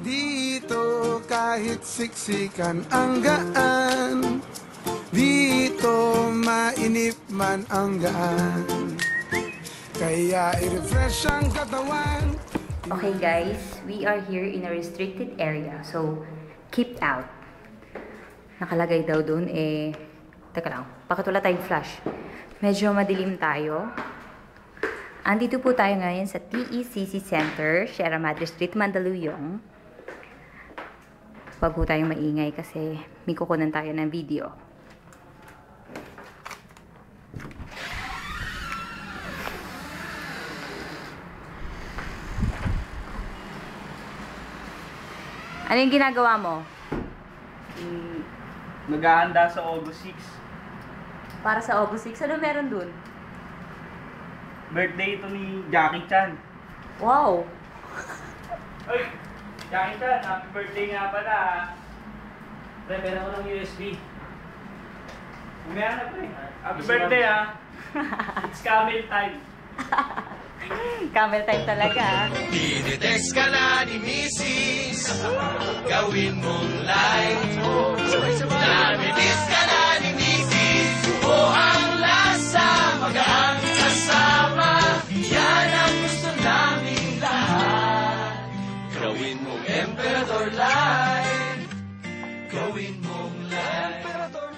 Dito kahit siksikan ang gaan Dito mainip man ang gaan Kaya i-refresh ang katawan Okay guys, we are here in a restricted area. So, keep out. Nakalagay daw dun eh... Teka lang, bakit wala tayong flash? Medyo madilim tayo. Andito po tayo ngayon sa TECC Center, Sierra Madre Street, Mandaluyong. Huwag po tayong maingay kasi may kukunan tayo ng video. Ano yung ginagawa mo? Mm, Naghahanda sa August 6. Para sa August 6, ano meron dun? Birthday ito ni Jackie Chan. Wow! Oy! Jackie Chan, happy birthday nga pala ha. Pre, pera ko ng USB. Umaya na pre. Happy birthday ha. It's camel time. Camel time talaga ah. Dinetext ka na ni Mrs. Gawin mong light Namitis ka Gawin mong Emperador Live Gawin mong live Emperador